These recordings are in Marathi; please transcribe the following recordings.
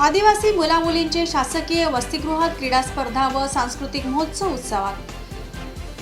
आदिवासी मुलामुलींचे शासकीय वसतिगृहात क्रीडा स्पर्धा व सांस्कृतिक महोत्सव उत्सवात.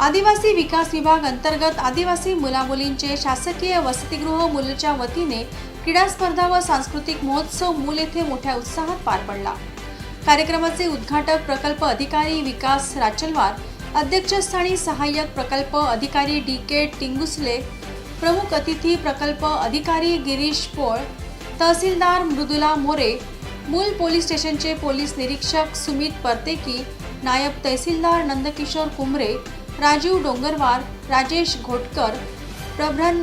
आदिवासी विकास विभाग अंतर्गत आदिवासी मुलामुलींचे शासकीय वसतिगृह मुलच्या वतीने क्रीडा स्पर्धा व सांस्कृतिक महोत्सव मूल येथे मोठ्या उत्साहात पार पडला. कार्यक्रमाचे उद्घाटक प्रकल्प अधिकारी विकास राचलवार अध्यक्षस्थानी सहाय्यक प्रकल्प अधिकारी डी के टिंगुसले प्रमुख अतिथी प्रकल्प अधिकारी गिरीश पोळ तहसीलदार मृदुला मोरे मूल पोलीस स्टेशनचे पोलीस निरीक्षक सुमित परतेकी नायब तहसीलदार नंदकिशोर कुंभरे राजीव डोंगरवार राजेश घोटकर प्रभ्रन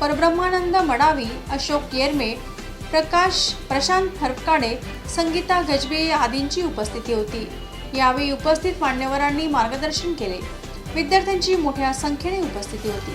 परब्रह्मानंद मडावी अशोक येरमे प्रकाश प्रशांत फरकाडे संगीता गजबे आदींची उपस्थिती होती. यावेळी उपस्थित मान्यवरांनी मार्गदर्शन केले. विद्यार्थ्यांची मोठ्या संख्येने उपस्थिती होती.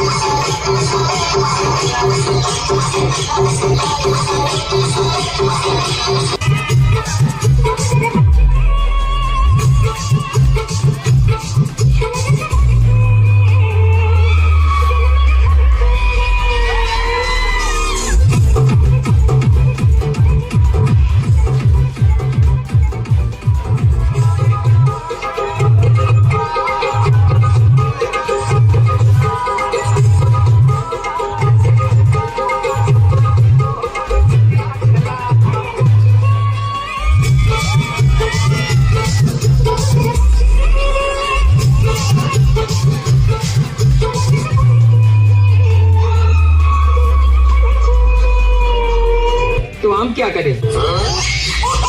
¿qué va?